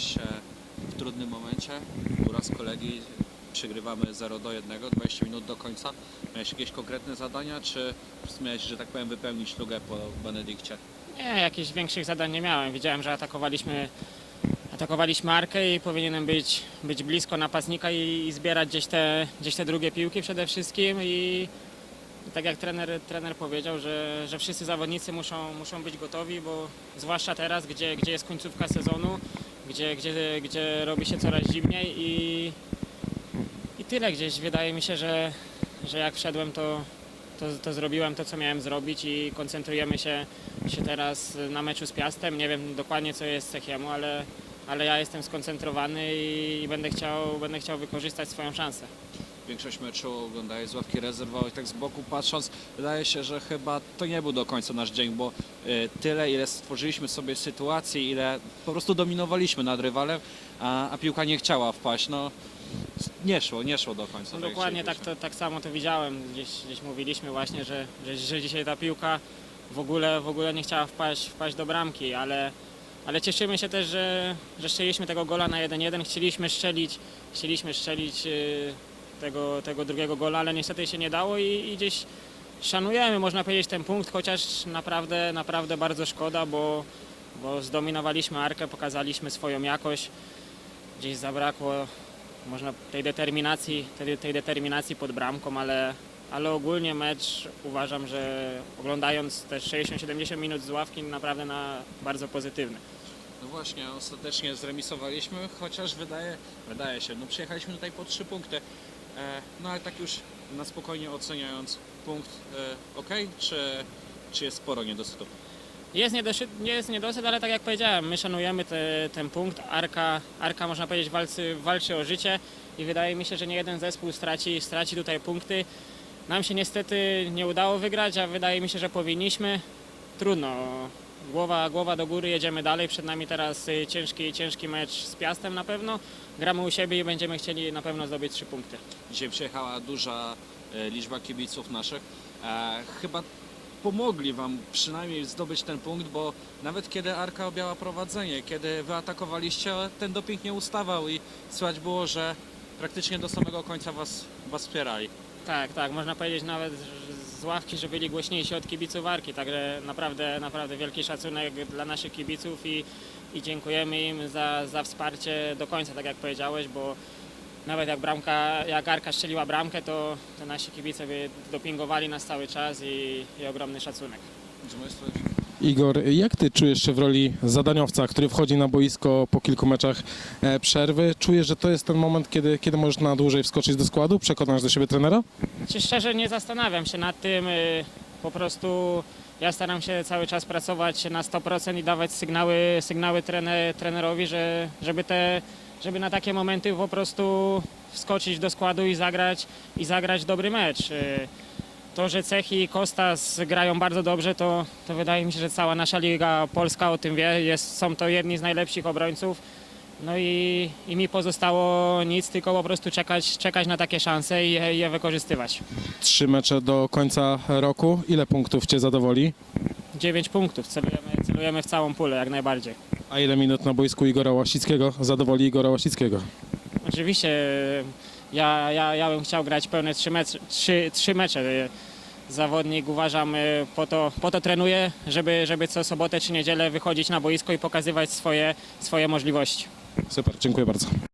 się w trudnym momencie. Uraz kolegi, przegrywamy 0 do 1, 20 minut do końca. Miałeś jakieś konkretne zadania, czy po miałeś, że tak powiem, wypełnić lugę po Benedykcie? Nie, jakichś większych zadań nie miałem. Widziałem, że atakowaliśmy, atakowaliśmy Arkę i powinienem być, być blisko napastnika i, i zbierać gdzieś te, gdzieś te drugie piłki przede wszystkim. I, i tak jak trener, trener powiedział, że, że wszyscy zawodnicy muszą, muszą być gotowi, bo zwłaszcza teraz, gdzie, gdzie jest końcówka sezonu, gdzie, gdzie, gdzie robi się coraz zimniej i, i tyle gdzieś. Wydaje mi się, że, że jak wszedłem, to, to, to zrobiłem to, co miałem zrobić i koncentrujemy się, się teraz na meczu z Piastem. Nie wiem dokładnie, co jest Cechiemu, ale, ale ja jestem skoncentrowany i, i będę, chciał, będę chciał wykorzystać swoją szansę. Większość meczu oglądałeś z ławki rezerwowej, tak z boku patrząc, wydaje się, że chyba to nie był do końca nasz dzień, bo tyle, ile stworzyliśmy sobie sytuacji, ile po prostu dominowaliśmy nad rywalem, a, a piłka nie chciała wpaść. No, nie szło, nie szło do końca. No tak dokładnie tak, to, tak samo to widziałem. Gdzieś, gdzieś mówiliśmy właśnie, że, że, że dzisiaj ta piłka w ogóle, w ogóle nie chciała wpaść, wpaść do bramki, ale, ale cieszymy się też, że, że strzeliśmy tego gola na 1-1. Chcieliśmy strzelić, chcieliśmy strzelić yy, tego, tego drugiego gola, ale niestety się nie dało i, i gdzieś szanujemy, można powiedzieć, ten punkt, chociaż naprawdę, naprawdę bardzo szkoda, bo, bo zdominowaliśmy Arkę, pokazaliśmy swoją jakość. Gdzieś zabrakło można tej determinacji, tej, tej determinacji pod bramką, ale, ale ogólnie mecz uważam, że oglądając te 60-70 minut z ławki naprawdę na bardzo pozytywny. No właśnie, ostatecznie zremisowaliśmy, chociaż wydaje, wydaje się, no przyjechaliśmy tutaj po trzy punkty. E, no ale tak już na spokojnie oceniając punkt, e, ok, czy, czy jest sporo niedosytów? Jest, niedosyt, jest niedosyt, ale tak jak powiedziałem, my szanujemy te, ten punkt. Arka, Arka można powiedzieć walczy, walczy o życie i wydaje mi się, że nie jeden zespół straci, straci tutaj punkty. Nam się niestety nie udało wygrać, a wydaje mi się, że powinniśmy. Trudno. Głowa, głowa do góry, jedziemy dalej. Przed nami teraz y, ciężki, ciężki mecz z Piastem na pewno. Gramy u siebie i będziemy chcieli na pewno zdobyć trzy punkty. Dzisiaj przyjechała duża e, liczba kibiców naszych. E, chyba pomogli Wam przynajmniej zdobyć ten punkt, bo nawet kiedy Arka objęła prowadzenie, kiedy Wy atakowaliście, ten doping nie ustawał i słychać było, że praktycznie do samego końca Was, was wspierali. Tak, tak, można powiedzieć nawet z ławki, że byli głośniejsi od kibiców Arki, także naprawdę, naprawdę wielki szacunek dla naszych kibiców i, i dziękujemy im za, za wsparcie do końca, tak jak powiedziałeś, bo nawet jak bramka, jak Arka strzeliła bramkę, to, to nasi kibice by dopingowali nas cały czas i, i ogromny szacunek. Igor, jak ty czujesz się w roli zadaniowca, który wchodzi na boisko po kilku meczach e, przerwy? Czujesz, że to jest ten moment, kiedy, kiedy możesz na dłużej wskoczyć do składu? Przekonasz do siebie trenera? Czy szczerze nie zastanawiam się nad tym, y, po prostu ja staram się cały czas pracować na 100% i dawać sygnały, sygnały trener, trenerowi, że, żeby, te, żeby na takie momenty po prostu wskoczyć do składu i zagrać, i zagrać dobry mecz. To, że Cechy i Kostas grają bardzo dobrze, to, to wydaje mi się, że cała nasza liga polska o tym wie. Jest, są to jedni z najlepszych obrońców. No i, i mi pozostało nic, tylko po prostu czekać, czekać na takie szanse i je, je wykorzystywać. Trzy mecze do końca roku. Ile punktów cię zadowoli? 9 punktów, celujemy, celujemy w całą pulę jak najbardziej. A ile minut na boisku Igora Łasickiego zadowoli Igora Łasickiego? Oczywiście ja, ja, ja bym chciał grać pełne trzy, mecze, trzy, trzy mecze. Zawodnik uważam po to, po to trenuje, żeby, żeby co sobotę czy niedzielę wychodzić na boisko i pokazywać swoje, swoje możliwości. Super, dziękuję bardzo.